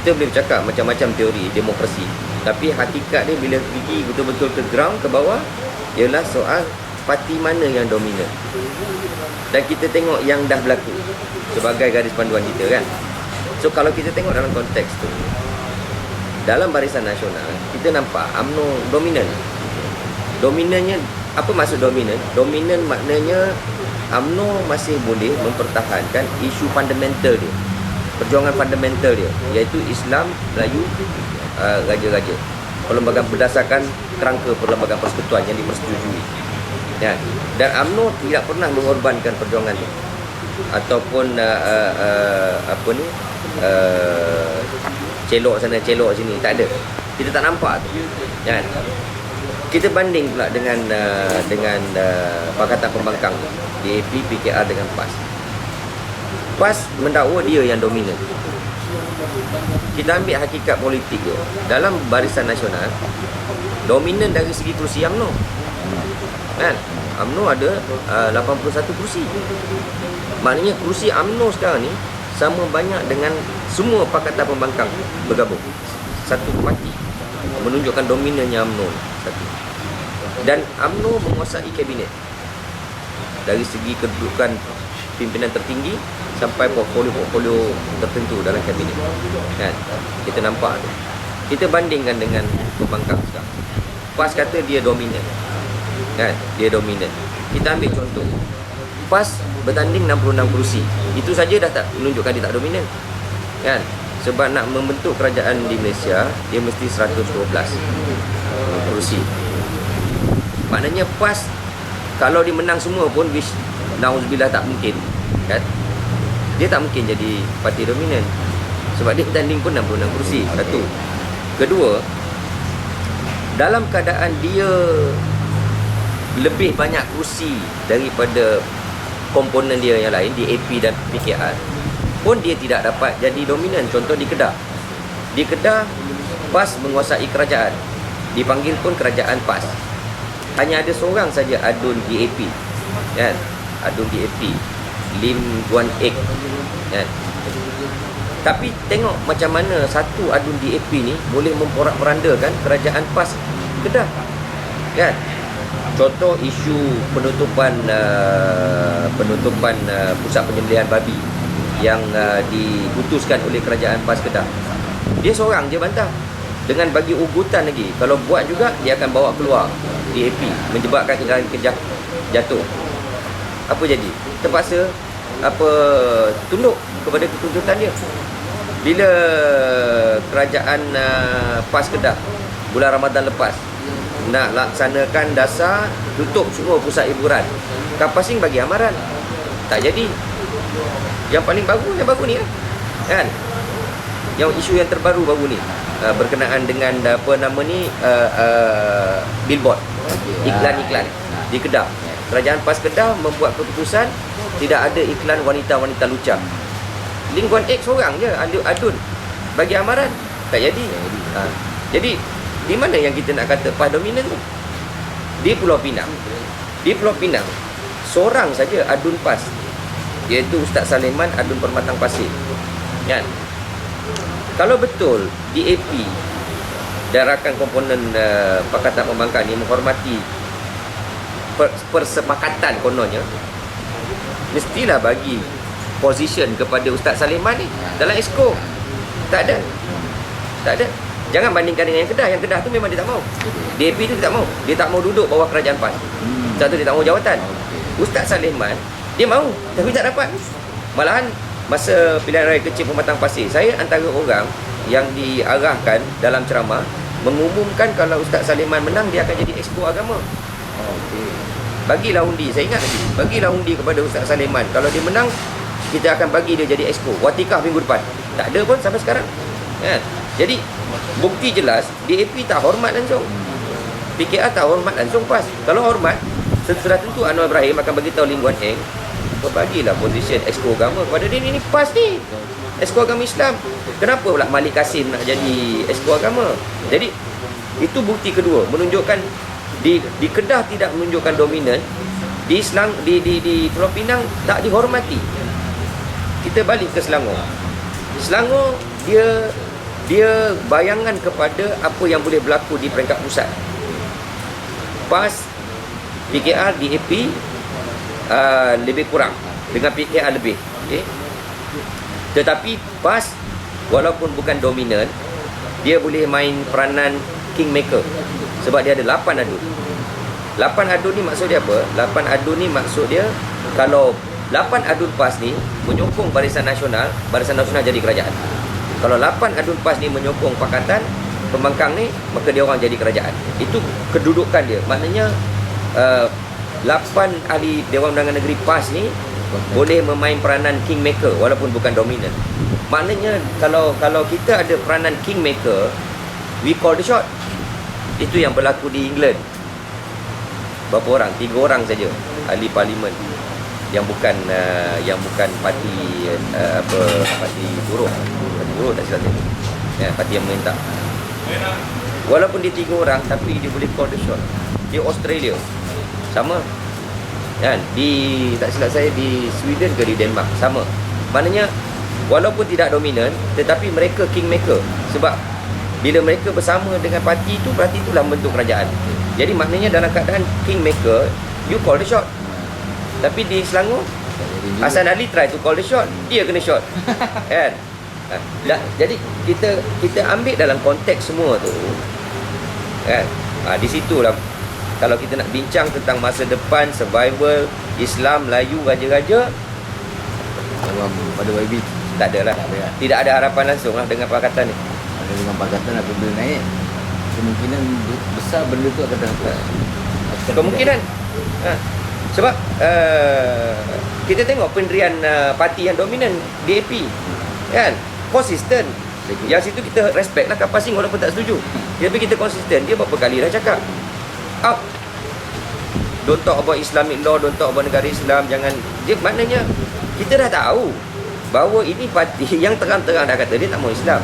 kita boleh bercakap macam-macam teori demokrasi. Tapi hakikat dia bila pergi betul-betul ke ground ke bawah ialah soal parti mana yang dominan. Dan kita tengok yang dah berlaku sebagai garis panduan kita kan? So kalau kita tengok dalam konteks tu dalam barisan nasional kita nampak UMNO dominan. Dominannya apa maksud dominan? Dominan maknanya UMNO masih boleh mempertahankan isu fundamental dia perjuangan fundamental dia iaitu Islam Melayu uh, raja-raja. Perlembagaan berdasarkan kerangka perlembagaan persekutuan yang dipersetujui. Ya. Dan UMNO tidak pernah mengorbankan perjuangan itu ataupun uh, uh, uh, apa ni uh, celok sana celok sini tak ada. Kita tak nampak tu. Kan kita banding pula dengan uh, dengan uh, Pakatan Pembangkang DAP, PKR dengan PAS PAS mendakwa dia yang dominan. Kita ambil hakikat politik dia. Dalam barisan nasional dominan dari segi kerusi UMNO kan? UMNO ada uh, 81 kerusi. Maknanya kerusi UMNO sekarang ni sama banyak dengan semua Pakatan Pembangkang bergabung. Satu parti menunjukkan dominannya UMNO satu. Dan UMNO menguasai kabinet. Dari segi kedudukan pimpinan tertinggi sampai portfolio-portfolio tertentu dalam kabinet kan? Kita nampak tu. Kita bandingkan dengan pembangkang sekarang. PAS kata dia dominan kan? Dia dominan kita ambil contoh. PAS bertanding 66 kerusi itu saja dah tak menunjukkan dia tak dominan kan? Sebab nak membentuk kerajaan di Malaysia dia mesti 112 kerusi maknanya PAS kalau dia menang semua pun which nauzubillah tak mungkin kan dia tak mungkin jadi parti dominan. Sebab dia bertanding pun 66 kerusi satu. Kedua dalam keadaan dia lebih banyak kerusi daripada komponen dia yang lain di AP dan PKR pun dia tidak dapat jadi dominan. Contoh di Kedah. Di Kedah PAS menguasai kerajaan. Dipanggil pun kerajaan PAS hanya ada seorang saja adun DAP kan? Adun DAP Lim Guan Ek. Kan? Tapi tengok macam mana satu adun DAP ni boleh memporak-perandakan kerajaan PAS Kedah. Kan? Contoh isu penutupan uh, penutupan uh, pusat penyembelihan babi yang uh, diputuskan oleh kerajaan PAS Kedah. Dia seorang je bantah. Dengan bagi ugutan lagi kalau buat juga dia akan bawa keluar DAP menyebabkan Iran kejah jatuh apa jadi? Terpaksa apa tunduk kepada ketuntutan dia. Bila kerajaan uh, PAS Kedah bulan Ramadan lepas nak laksanakan dasar tutup semua pusat hiburan Kapasing bagi amaran. Tak jadi. Yang paling bagus yang bagus ni lah. kan? Yang isu yang terbaru baru ni uh, berkenaan dengan apa nama ni uh, uh, billboard. Iklan-iklan di Kedah kerajaan PAS Kedah membuat keputusan tidak ada iklan wanita-wanita lucah Lingkuan X seorang je adun. Bagi amaran tak jadi. Ha. jadi di mana yang kita nak kata PAS dominan tu? Di Pulau Pinang. Di Pulau Pinang seorang saja adun PAS iaitu Ustaz Saliman adun Permatang Pasir. Kan? Kalau betul DAP dan rakan komponen uh, Pakatan Pembangkang ni menghormati persepakatan kononnya mestilah bagi position kepada Ustaz Saliman ni dalam esko tak ada. Tak ada. Jangan bandingkan dengan yang Kedah. Yang Kedah tu memang dia tak mau. DAP tu dia tak mau. Dia tak mau duduk bawah kerajaan PAS hmm. satu dia tak mau jawatan. Ustaz Saliman dia mau. Tapi tak dapat. Malahan masa pilihan raya kecil Pematang Pasir saya antara orang yang diarahkan dalam ceramah mengumumkan kalau Ustaz Saliman menang dia akan jadi expo agama okay. bagilah undi. Saya ingat lagi bagilah undi kepada Ustaz Saliman kalau dia menang kita akan bagi dia jadi expo watikah minggu depan. Tak ada pun sampai sekarang. Kan jadi bukti jelas DAP tak hormat langsung. PKR tak hormat langsung pas. Kalau hormat sudah tentu Anwar Ibrahim akan bagi tahu Ling Guan Eng bagilah position exco agama kepada dia. Ni pas ni. Exco agama Islam. Kenapa pula Malik Kasim nak jadi exco agama? Jadi itu bukti kedua menunjukkan di di Kedah tidak menunjukkan dominan di Selang di di di Pulau Pinang tak dihormati. Kita balik ke Selangor. Selangor dia dia bayangan kepada apa yang boleh berlaku di peringkat pusat. PAS PKR DAP uh, lebih kurang. Dengan PKR lebih okay? tetapi PAS walaupun bukan dominan dia boleh main peranan kingmaker sebab dia ada 8 adun 8 adun ni maksud dia apa? 8 adun ni maksud dia kalau 8 adun PAS ni menyokong Barisan Nasional Barisan Nasional jadi kerajaan. Kalau 8 adun PAS ni menyokong Pakatan Pembangkang ni maka dia orang jadi kerajaan. Itu kedudukan dia. Maknanya uh, 8 ahli Dewan Undangan Negeri PAS ni boleh memain peranan kingmaker walaupun bukan dominan maknanya kalau kalau kita ada peranan kingmaker we call the shot itu yang berlaku di England. Berapa orang? Tiga orang saja ahli parlimen. Yang bukan uh, yang bukan parti uh, apa parti buruh. Parti buruh tak silap saya ya parti yang meminta walaupun dia tiga orang tapi dia boleh call the shot. Di Australia. Sama. Kan? Di tak silap saya di Sweden ke di Denmark? Sama. Maknanya walaupun tidak dominan tetapi mereka kingmaker. Sebab bila mereka bersama dengan parti itu berarti itulah bentuk kerajaan. Jadi maknanya dalam keadaan kingmaker you call the shot. Tapi di Selangor Hasan Ali try to call the shot dia kena shot. Kan? Ha, dah, jadi kita kita ambil dalam konteks semua tu kan? Ha, di situlah kalau kita nak bincang tentang masa depan survival Islam Melayu raja-raja pada YB tak ada lah. Tak ada lah. tidak ada harapan langsung lah dengan pakatan ni ada dengan pakatan apabila naik kemungkinan besar benda tu akan akan kemungkinan. ha. sebab uh, kita tengok pendirian uh, parti yang dominan DAP kan? Konsisten. Yang situ kita respect lah Kapas Singh walaupun tak setuju. Tapi kita konsisten. Dia berapa kali dah cakap out don't talk about Islamic law don't talk about negara Islam jangan. Dia maknanya kita dah tahu bahawa ini parti yang terang-terang dah kata dia tak mau Islam